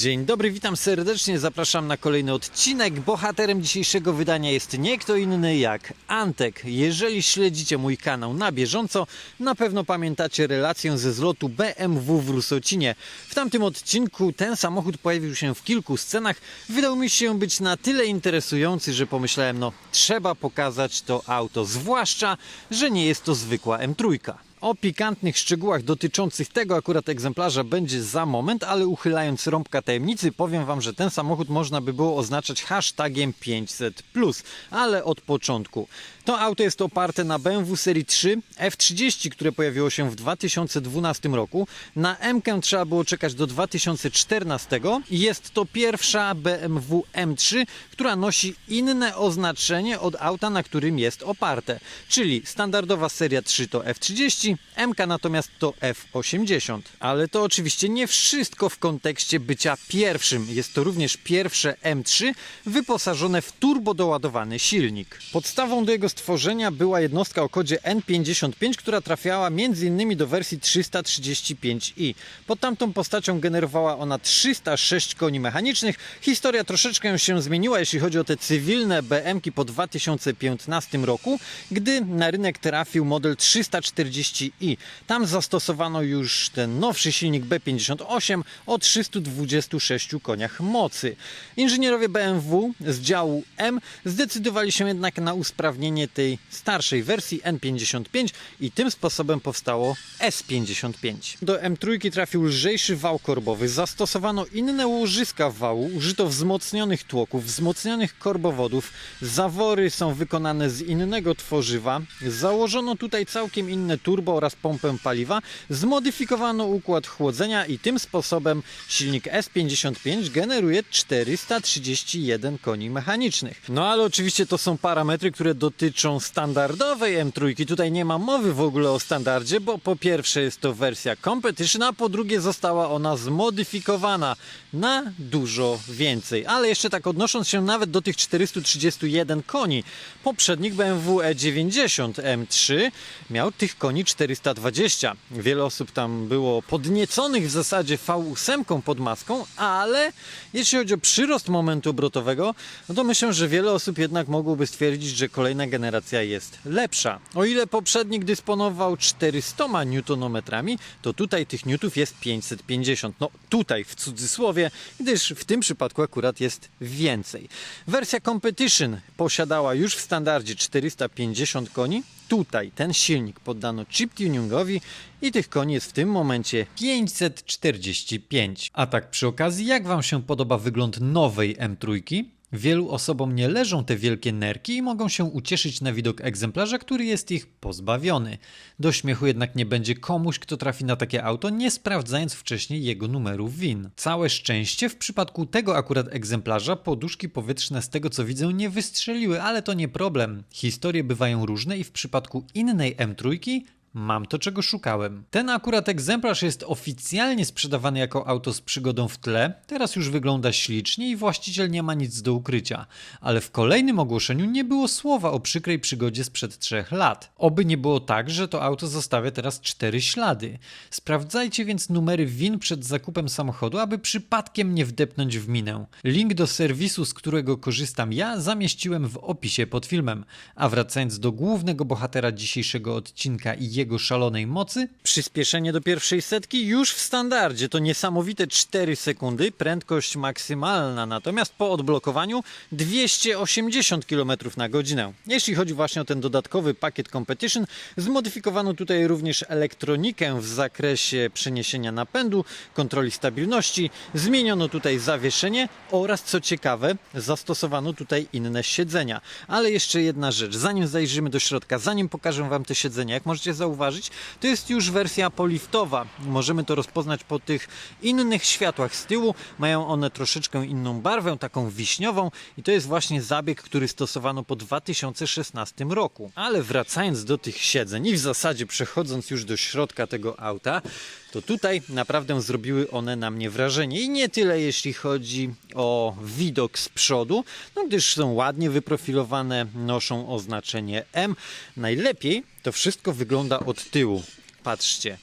Dzień dobry, witam serdecznie, zapraszam na kolejny odcinek. Bohaterem dzisiejszego wydania jest nie kto inny jak Antek. Jeżeli śledzicie mój kanał na bieżąco, na pewno pamiętacie relację ze zlotu BMW w Rusocinie. W tamtym odcinku ten samochód pojawił się w kilku scenach. Wydał mi się być na tyle interesujący, że pomyślałem, no trzeba pokazać to auto, zwłaszcza, że nie jest to zwykła M3. O pikantnych szczegółach dotyczących tego akurat egzemplarza będzie za moment, ale uchylając rąbka tajemnicy powiem Wam, że ten samochód można by było oznaczać hashtagiem 500+, ale od początku. To auto jest oparte na BMW serii 3 F30, które pojawiło się w 2012 roku. Na M trzeba było czekać do 2014 i jest to pierwsza BMW M3, która nosi inne oznaczenie od auta, na którym jest oparte. Czyli standardowa seria 3 to F30, MK natomiast to F80. Ale to oczywiście nie wszystko w kontekście bycia pierwszym. Jest to również pierwsze M3 wyposażone w turbodoładowany silnik. Podstawą do jego stworzenia była jednostka o kodzie N55, która trafiała m.in. do wersji 335i. Pod tamtą postacią generowała ona 306 koni mechanicznych. Historia troszeczkę się zmieniła, jeśli chodzi o te cywilne BM-ki po 2015 roku, gdy na rynek trafił model 340i. Tam zastosowano już ten nowszy silnik B58 o 326 koniach mocy. Inżynierowie BMW z działu M zdecydowali się jednak na usprawnienie tej starszej wersji N55 i tym sposobem powstało S55. Do M3 trafił lżejszy wał korbowy, zastosowano inne łożyska wału, użyto wzmocnionych tłoków, wzmocnionych korbowodów, zawory są wykonane z innego tworzywa, założono tutaj całkiem inne turbo oraz pompę paliwa, zmodyfikowano układ chłodzenia i tym sposobem silnik S55 generuje 431 koni mechanicznych. No ale oczywiście to są parametry, które dotyczą standardowej M3. Tutaj nie ma mowy w ogóle o standardzie, bo po pierwsze jest to wersja Competition, a po drugie została ona zmodyfikowana na dużo więcej. Ale jeszcze tak odnosząc się nawet do tych 431 koni, poprzednik BMW E90 M3 miał tych koni 420. Wiele osób tam było podnieconych w zasadzie V8 pod maską, ale jeśli chodzi o przyrost momentu obrotowego, no to myślę, że wiele osób jednak mogłoby stwierdzić, że kolejna generacja jest lepsza. O ile poprzednik dysponował 400 newtonometrami, to tutaj tych newtów jest 550. No tutaj w cudzysłowie, gdyż w tym przypadku akurat jest więcej. Wersja Competition posiadała już w standardzie 450 koni. Tutaj ten silnik poddano chip tuningowi i tych koni jest w tym momencie 545. A tak przy okazji, jak Wam się podoba wygląd nowej M3? Wielu osobom nie leżą te wielkie nerki i mogą się ucieszyć na widok egzemplarza, który jest ich pozbawiony. Do śmiechu jednak nie będzie komuś, kto trafi na takie auto, nie sprawdzając wcześniej jego numeru WIN. Całe szczęście w przypadku tego akurat egzemplarza poduszki powietrzne z tego co widzę nie wystrzeliły, ale to nie problem. Historie bywają różne i w przypadku innej M3 Mam to, czego szukałem. Ten akurat egzemplarz jest oficjalnie sprzedawany jako auto z przygodą w tle. Teraz już wygląda ślicznie i właściciel nie ma nic do ukrycia. Ale w kolejnym ogłoszeniu nie było słowa o przykrej przygodzie sprzed trzech lat. Oby nie było tak, że to auto zostawia teraz cztery ślady. Sprawdzajcie więc numery WIN przed zakupem samochodu, aby przypadkiem nie wdepnąć w minę. Link do serwisu, z którego korzystam ja, zamieściłem w opisie pod filmem. A wracając do głównego bohatera dzisiejszego odcinka i jego szalonej mocy, przyspieszenie do pierwszej setki już w standardzie. To niesamowite 4 sekundy, prędkość maksymalna, natomiast po odblokowaniu 280 km na godzinę. Jeśli chodzi właśnie o ten dodatkowy pakiet Competition, zmodyfikowano tutaj również elektronikę w zakresie przeniesienia napędu, kontroli stabilności, zmieniono tutaj zawieszenie oraz co ciekawe, zastosowano tutaj inne siedzenia. Ale jeszcze jedna rzecz, zanim zajrzymy do środka, zanim pokażę Wam te siedzenia, jak możecie zauważyć, to jest już wersja poliftowa. Możemy to rozpoznać po tych innych światłach z tyłu. Mają one troszeczkę inną barwę, taką wiśniową i to jest właśnie zabieg, który stosowano po 2016 roku. Ale wracając do tych siedzeń i w zasadzie przechodząc już do środka tego auta, to tutaj naprawdę zrobiły one na mnie wrażenie. I nie tyle jeśli chodzi o widok z przodu, no gdyż są ładnie wyprofilowane, noszą oznaczenie M. Najlepiej to wszystko wygląda od tyłu. Patrzcie.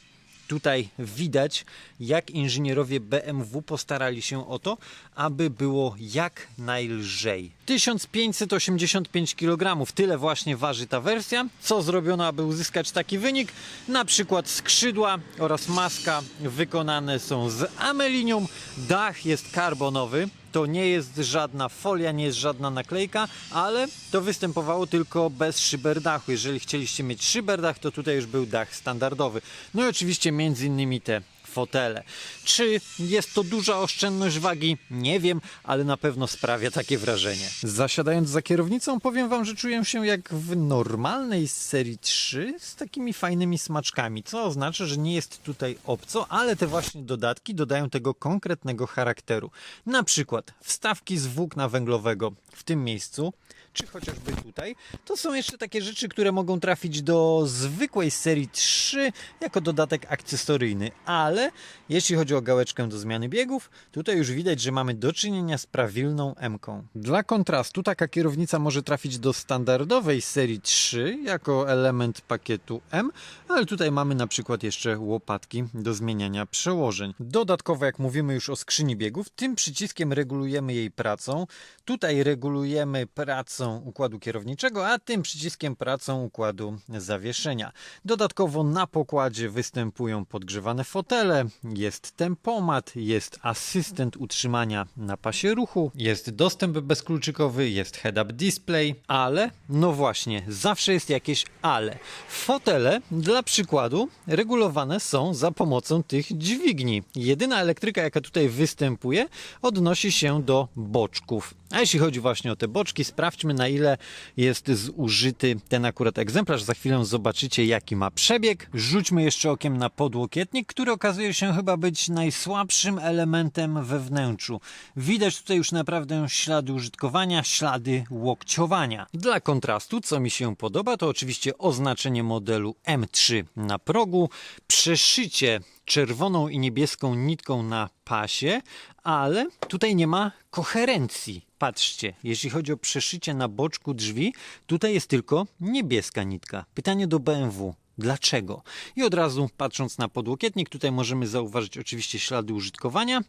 Tutaj widać jak inżynierowie BMW postarali się o to, aby było jak najlżej. 1585 kg, tyle właśnie waży ta wersja. Co zrobiono, aby uzyskać taki wynik? Na przykład skrzydła oraz maska wykonane są z amelinium, dach jest karbonowy, to nie jest żadna folia, nie jest żadna naklejka, ale to występowało tylko bez szyberdachu. Jeżeli chcieliście mieć szyberdach, to tutaj już był dach standardowy. No i oczywiście między innymi te fotele. Czy jest to duża oszczędność wagi? Nie wiem, ale na pewno sprawia takie wrażenie. Zasiadając za kierownicą, powiem Wam, że czuję się jak w normalnej serii 3 z takimi fajnymi smaczkami, co oznacza, że nie jest tutaj obco, ale te właśnie dodatki dodają tego konkretnego charakteru. Na przykład wstawki z włókna węglowego w tym miejscu, czy chociażby tutaj, to są jeszcze takie rzeczy, które mogą trafić do zwykłej serii 3 jako dodatek akcesoryjny, ale jeśli chodzi o gałeczkę do zmiany biegów, tutaj już widać, że mamy do czynienia z prawilną M-ką. Dla kontrastu taka kierownica może trafić do standardowej serii 3 jako element pakietu M, ale tutaj mamy na przykład jeszcze łopatki do zmieniania przełożeń. Dodatkowo, jak mówimy już o skrzyni biegów, tym przyciskiem regulujemy jej pracą. Tutaj regulujemy pracą układu kierowniczego, a tym przyciskiem pracą układu zawieszenia. Dodatkowo na pokładzie występują podgrzewane fotele, jest tempomat, jest asystent utrzymania na pasie ruchu, jest dostęp bezkluczykowy, jest head-up display, ale, no właśnie, zawsze jest jakieś ale. Fotele, dla przykładu, regulowane są za pomocą tych dźwigni. Jedyna elektryka, jaka tutaj występuje, odnosi się do boczków. A jeśli chodzi właśnie o te boczki, sprawdźmy na ile jest zużyty ten akurat egzemplarz. Za chwilę zobaczycie jaki ma przebieg. Rzućmy jeszcze okiem na podłokietnik, który okazuje się chyba być najsłabszym elementem we wnętrzu. Widać tutaj już naprawdę ślady użytkowania, ślady łokciowania. Dla kontrastu, co mi się podoba, to oczywiście oznaczenie modelu M3 na progu, przeszycie czerwoną i niebieską nitką na pasie, ale tutaj nie ma koherencji. Patrzcie, jeśli chodzi o przeszycie na boczku drzwi, tutaj jest tylko niebieska nitka. Pytanie do BMW. Dlaczego? I od razu patrząc na podłokietnik, tutaj możemy zauważyć oczywiście ślady użytkowania.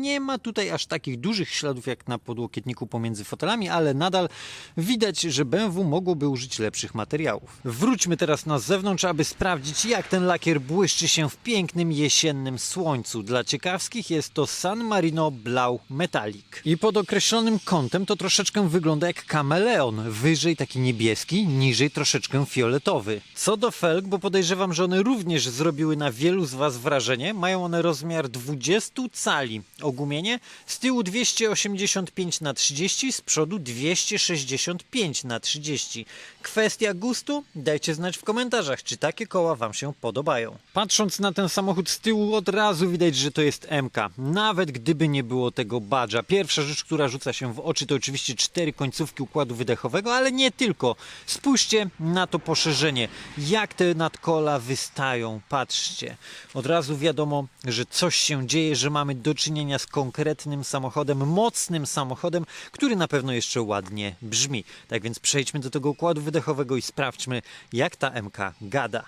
Nie ma tutaj aż takich dużych śladów jak na podłokietniku pomiędzy fotelami, ale nadal widać, że BMW mogłoby użyć lepszych materiałów. Wróćmy teraz na zewnątrz, aby sprawdzić jak ten lakier błyszczy się w pięknym jesiennym słońcu. Dla ciekawskich jest to San Marino Blau Metallic. I pod określonym kątem to troszeczkę wygląda jak kameleon. Wyżej taki niebieski, niżej troszeczkę fioletowy. Co do felg, bo podejrzewam, że one również zrobiły na wielu z Was wrażenie. Mają one rozmiar 20 cali. Ogumienie z tyłu 285 na 30, z przodu 265 na 30. Kwestia gustu? Dajcie znać w komentarzach, czy takie koła Wam się podobają. Patrząc na ten samochód z tyłu, od razu widać, że to jest MK. Nawet gdyby nie było tego badża. Pierwsza rzecz, która rzuca się w oczy, to oczywiście cztery końcówki układu wydechowego, ale nie tylko. Spójrzcie na to poszerzenie. Jak te nadkola wystają. Patrzcie. Od razu wiadomo, że coś się dzieje, że mamy do czynienia z konkretnym samochodem, mocnym samochodem, który na pewno jeszcze ładnie brzmi. Tak więc przejdźmy do tego układu wydechowego i sprawdźmy, jak ta MK gada.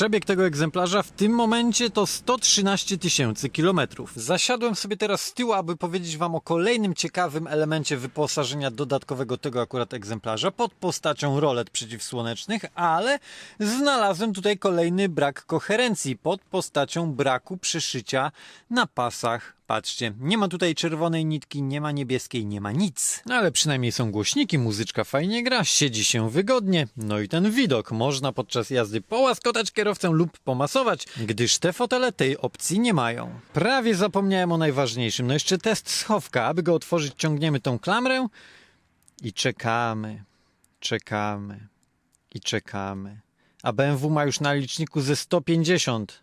Przebieg tego egzemplarza w tym momencie to 113 tysięcy kilometrów. Zasiadłem sobie teraz z tyłu, aby powiedzieć Wam o kolejnym ciekawym elemencie wyposażenia dodatkowego tego akurat egzemplarza pod postacią rolet przeciwsłonecznych, ale znalazłem tutaj kolejny brak koherencji pod postacią braku przeszycia na pasach Patrzcie, nie ma tutaj czerwonej nitki, nie ma niebieskiej, nie ma nic. No ale przynajmniej są głośniki, muzyczka fajnie gra, siedzi się wygodnie. No i ten widok, można podczas jazdy połaskotać kierowcę lub pomasować, gdyż te fotele tej opcji nie mają. Prawie zapomniałem o najważniejszym, no jeszcze test schowka. Aby go otworzyć ciągniemy tą klamrę i czekamy, czekamy i czekamy. A BMW ma już na liczniku ze 150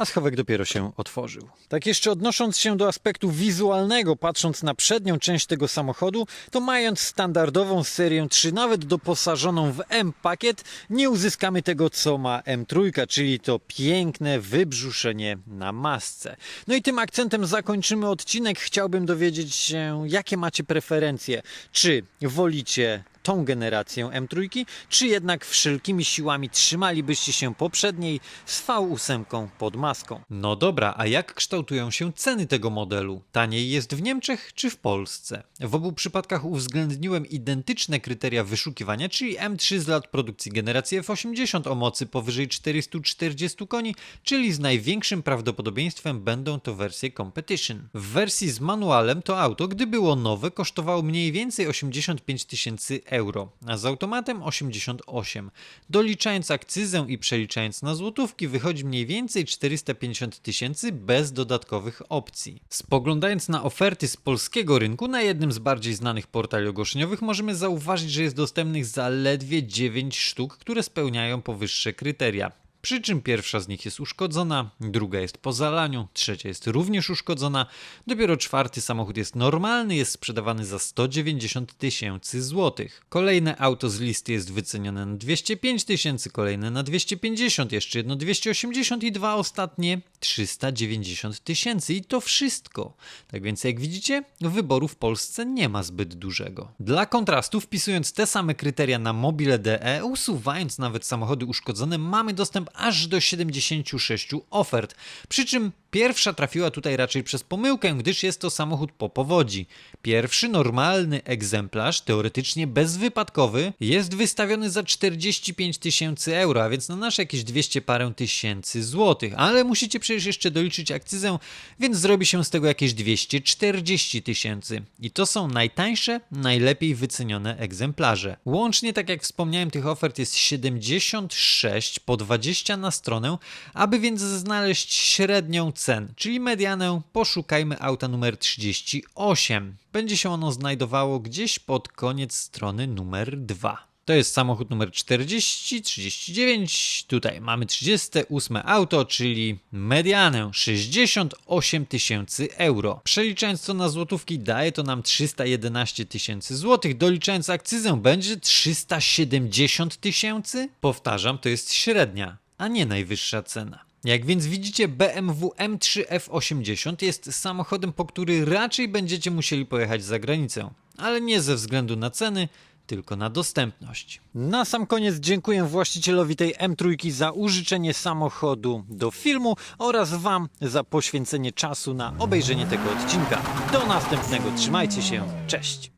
a schowek dopiero się otworzył. Tak jeszcze odnosząc się do aspektu wizualnego, patrząc na przednią część tego samochodu, to mając standardową serię 3, nawet doposażoną w M-pakiet, nie uzyskamy tego, co ma M3, czyli to piękne wybrzuszenie na masce. No i tym akcentem zakończymy odcinek. Chciałbym dowiedzieć się, jakie macie preferencje. Czy wolicie tą generację M3, czy jednak wszelkimi siłami trzymalibyście się poprzedniej z V8 pod maską? No dobra, a jak kształtują się ceny tego modelu? Taniej jest w Niemczech czy w Polsce? W obu przypadkach uwzględniłem identyczne kryteria wyszukiwania, czyli M3 z lat produkcji generacji F80 o mocy powyżej 440 koni, czyli z największym prawdopodobieństwem będą to wersje Competition. W wersji z manualem to auto, gdy było nowe, kosztowało mniej więcej 85 tysięcy euro, a z automatem 88. Doliczając akcyzę i przeliczając na złotówki, wychodzi mniej więcej 450 tysięcy bez dodatkowych opcji. Spoglądając na oferty z polskiego rynku, na jednym z bardziej znanych portali ogłoszeniowych możemy zauważyć, że jest dostępnych zaledwie 9 sztuk, które spełniają powyższe kryteria. Przy czym pierwsza z nich jest uszkodzona, druga jest po zalaniu, trzecia jest również uszkodzona, dopiero czwarty samochód jest normalny, jest sprzedawany za 190 tysięcy złotych. Kolejne auto z listy jest wycenione na 205 tysięcy, kolejne na 250, jeszcze jedno 280 i dwa ostatnie 390 tysięcy i to wszystko. Tak więc jak widzicie, wyboru w Polsce nie ma zbyt dużego. Dla kontrastu, wpisując te same kryteria na mobile DE, usuwając nawet samochody uszkodzone, mamy dostęp aż do 76 ofert. Przy czym pierwsza trafiła tutaj raczej przez pomyłkę, gdyż jest to samochód po powodzi. Pierwszy normalny egzemplarz, teoretycznie bezwypadkowy, jest wystawiony za 45 tysięcy euro, a więc na nasze jakieś 200 parę tysięcy złotych. Ale musicie przecież jeszcze doliczyć akcyzę, więc zrobi się z tego jakieś 240 tysięcy. I to są najtańsze, najlepiej wycenione egzemplarze. Łącznie, tak jak wspomniałem, tych ofert jest 76 po 20 na stronę, aby więc znaleźć średnią cen, czyli medianę, poszukajmy auta numer 38. Będzie się ono znajdowało gdzieś pod koniec strony numer 2. To jest samochód numer 40, 39. Tutaj mamy 38 auto, czyli medianę 68 tysięcy euro. Przeliczając to na złotówki, daje to nam 311 tysięcy złotych. Doliczając akcyzę, będzie 370 tysięcy. Powtarzam, to jest średnia, a nie najwyższa cena. Jak więc widzicie, BMW M3 F80 jest samochodem, po który raczej będziecie musieli pojechać za granicę, ale nie ze względu na ceny, tylko na dostępność. Na sam koniec dziękuję właścicielowi tej M3 za użyczenie samochodu do filmu oraz Wam za poświęcenie czasu na obejrzenie tego odcinka. Do następnego, trzymajcie się, cześć!